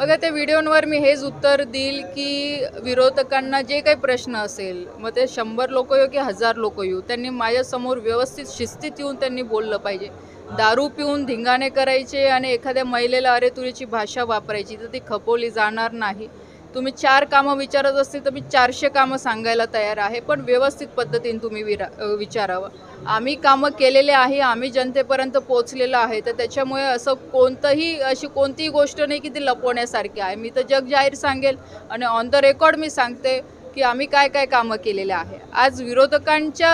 मग त्या व्हिडिओंवर मी हेच उत्तर देईल की विरोधकांना जे काही प्रश्न असेल मग ते शंभर लोक येऊ की हजार लोक येऊ त्यांनी माझ्यासमोर व्यवस्थित शिस्तीत येऊन त्यांनी बोललं पाहिजे. दारू पिऊन धिंगाणे करायचे आणि एखाद्या महिलेला अरे तुरीची भाषा वापरायची तर ती खपवली जाणार नाही. तुम्ही चार कामं विचारत असतील तर मी चारशे कामं सांगायला तयार आहे पण व्यवस्थित पद्धतीने तुम्ही विरा विचारावं. आम्ही कामं केलेले आहे आम्ही जनतेपर्यंत पोचलेलं आहे तर त्याच्यामुळे असं कोणतंही अशी कोणतीही गोष्ट नाही की ती लपवण्यासारखी आहे. मी तर जग जाहीर सांगेल आणि ऑन द रेकॉर्ड मी सांगते की आम्ही काय काय कामं केलेले आहे. आज विरोधकांच्या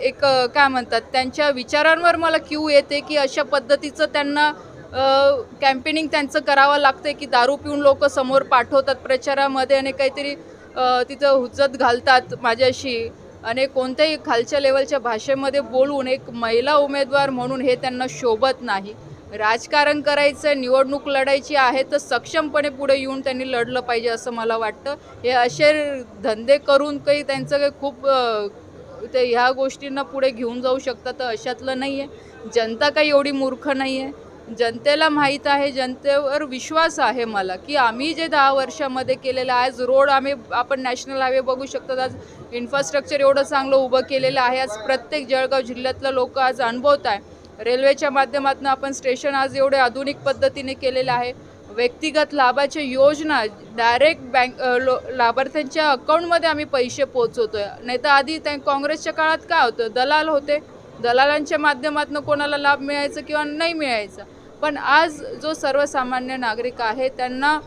एक काय म्हणतात त्यांच्या विचारांवर मला क्यू येते की अशा पद्धतीचं त्यांना कॅम्पेनिंग त्यांचं करावं लागतं की दारू पिऊन लोक समोर पाठवतात प्रचारामध्ये आणि काहीतरी तिथं हुज्जत घालतात माझ्याशी. आणि कोणत्याही खालच्या लेवलच्या भाषेमध्ये बोलून एक महिला उमेदवार म्हणून हे त्यांना शोभत नाही. राजकारण करायचं निवडणूक लढायची आहे तर सक्षमपणे पुढे येऊन त्यांनी लढलं पाहिजे असं मला वाटतं. हे असे धंदे करून काही त्यांचं काही खूप ते ह्या गोष्टींना पुढे घेऊन जाऊ शकतात तर अशातलं नाही आहे जनता काही एवढी मूर्ख नाही आहे जनतेला माहीत आहे जनतेवर विश्वास आहे मला की आम्ही जे दहा वर्षामध्ये केलेलं आहे आज रोड आम्ही आपण नॅशनल हायवे बघू शकतो आज इन्फ्रास्ट्रक्चर एवढं चांगलं उभं केलेलं आहे आज प्रत्येक जळगाव जिल्ह्यातलं लोक आज अनुभवत आहे. रेल्वेच्या माध्यमातून आपण स्टेशन आज एवढे आधुनिक पद्धतीने केलेलं आहे. व्यक्तिगत लाभाच्या योजना डायरेक्ट बँक लो लाभार्थ्यांच्या अकाउंटमध्ये आम्ही पैसे पोचवतोय नाही तर आधी त्या काँग्रेसच्या काळात काय होतं? दलाल होते. दलालांच्या माध्यमातून कोणाला लाभ मिळायचं किंवा नाही मिळायचं. पण आज जो सर्वसामान्य नागरिक आहे त्यांना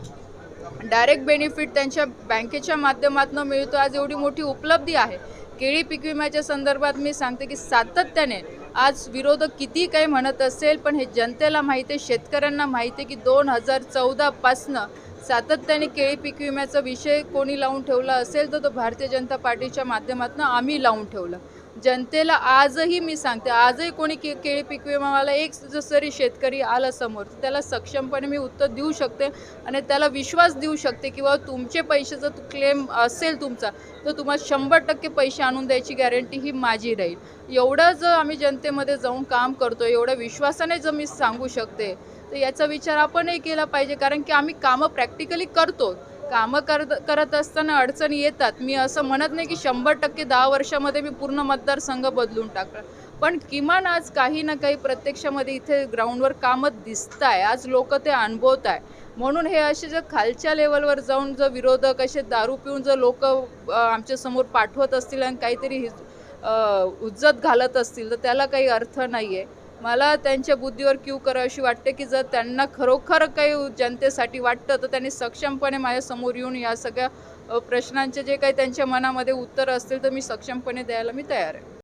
डायरेक्ट बेनिफिट त्यांच्या बँकेच्या माध्यमातून मिळतो. आज एवढी मोठी उपलब्धी आहे. केळी पीक विम्याच्या संदर्भात मी सांगते की सातत्याने आज विरोधक किती काही म्हणत असेल पण हे जनतेला माहिती आहे शेतकऱ्यांना माहिती आहे की दोन हजार चौदापासनं सातत्याने केळी पीक विम्याचा विषय कोणी लावून ठेवला असेल तर तो भारतीय जनता पार्टीच्या माध्यमातून आम्ही लावून ठेवला. जनतेला आजही मी सांगते आजही कोणी के केळी पीक मला एक जरी शेतकरी आला समोर त्याला सक्षमपणे मी उत्तर देऊ शकते आणि त्याला विश्वास देऊ शकते किंवा तुमचे पैसे जर क्लेम असेल तुमचा तर तुम्हाला शंभर टक्के पैसे आणून द्यायची गॅरंटी ही माझी राहील. एवढं जर आम्ही जनतेमध्ये जाऊन काम करतो एवढ्या विश्वासाने जर मी सांगू शकते तर याचा विचार आपणही केला पाहिजे कारण की आम्ही कामं प्रॅक्टिकली करतो कामं करत करत असताना अडचणी येतात. मी असं म्हणत नाही की शंभर टक्के दहा वर्षामध्ये मी पूर्ण मतदारसंघ बदलून टाकला पण किमान आज काही ना काही प्रत्यक्षामध्ये इथे ग्राउंडवर कामं दिसत आहे आज लोक ते अनुभवत आहे म्हणून हे असे जर खालच्या लेवलवर जाऊन जर विरोधक असे दारू पिऊन जर लोक आमच्यासमोर पाठवत असतील आणि काहीतरी हिज- उज्जत घालत असतील तर त्याला काही अर्थ नाही आहे मला त्यांच्या बुद्धीवर क्यू करावीशी वाटते की जर त्यांना खरोखर काही जनतेसाठी वाटतं तर त्यांनी सक्षमपणे माझ्यासमोर येऊन या सगळ्या प्रश्नांचे जे काही त्यांच्या मनामध्ये उत्तर असतील तर मी सक्षमपणे द्यायला मी तयार आहे.